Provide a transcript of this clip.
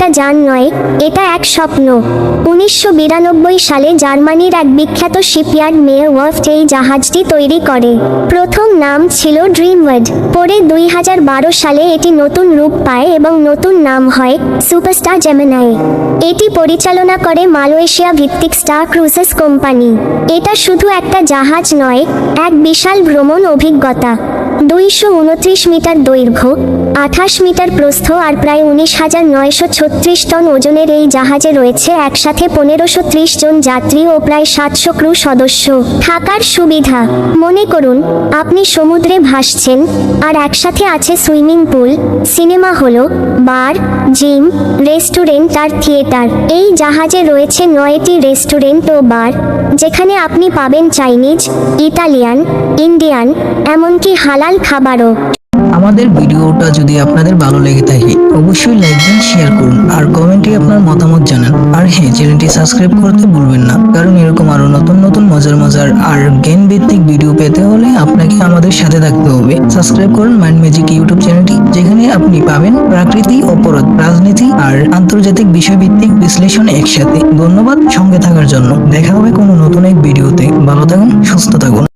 একটা যান নয়, এটা এক স্বপ্ন। উনিশশো বিরানব্বই সালে জার্মানির এক বিখ্যাত শিপইয়ার্ড মেয়ে ওয়ার্ফট এই জাহাজটি তৈরি করে। প্রথম নাম ছিল ড্রিমওয়ার্ড পরে দুই হাজার বারো সালে এটি নতুন রূপ পায় এবং নতুন নাম হয় সুপারস্টার জেমিনাই। এটি পরিচালনা করে মালয়েশিয়া ভিত্তিক স্টার ক্রুজেস কোম্পানি। এটা শুধু একটা জাহাজ নয়, এক বিশাল ভ্রমণ অভিজ্ঞতা। দুইশো উনত্রিশ মিটার দৈর্ঘ্য আঠাশ মিটার প্রস্থ আর প্রায় উনিশ হাজার নয়শো ছত্রিশ টন ওজনের এই জাহাজে রয়েছে একসাথে পনেরোশো ত্রিশ জন যাত্রী ও প্রায় সাতশো ক্রু সদস্য। থাকার সুবিধা। মনে করুন, আপনি সমুদ্রে ভাসছেন আর একসাথে আছে swimming pool, cinema hall, bar, gym, restaurant আর থিয়েটার। এই জাহাজে রয়েছে নয়টি রেস্টুরেন্ট ও বার, যেখানে আপনি পাবেন চাইনিজ, ইতালিয়ান, ইন্ডিয়ান, এমনকি হালাল খাবারও। আমাদের ভিডিওটা যদি আপনাদের ভালো লেগে থাকে, অবশ্যই লাইক দিন শেয়ার করুন আর কমেন্টে আপনার মতামত জানান। আর হ্যাঁ চ্যানেলটি সাবস্ক্রাইব করতে ভুলবেন না, কারণ এরকম আরও নতুন নতুন মজার মজার আর জ্ঞান ভিত্তিক ভিডিও পেতে হলে আপনাকে আমাদের সাথে থাকতে হবে। সাবস্ক্রাইব করুন মাইন্ড ম্যাজিক ইউটিউব চ্যানেলটি যেখানে আপনি পাবেন প্রাকৃতি, অপরাধ, রাজনীতি আর আন্তর্জাতিক বিষয়ভিত্তিক বিশ্লেষণ একসাথে। ধন্যবাদ সঙ্গে থাকার জন্য। দেখা হবে কোনো নতুন এক ভিডিওতে ভালো থাকুন, সুস্থ থাকুন।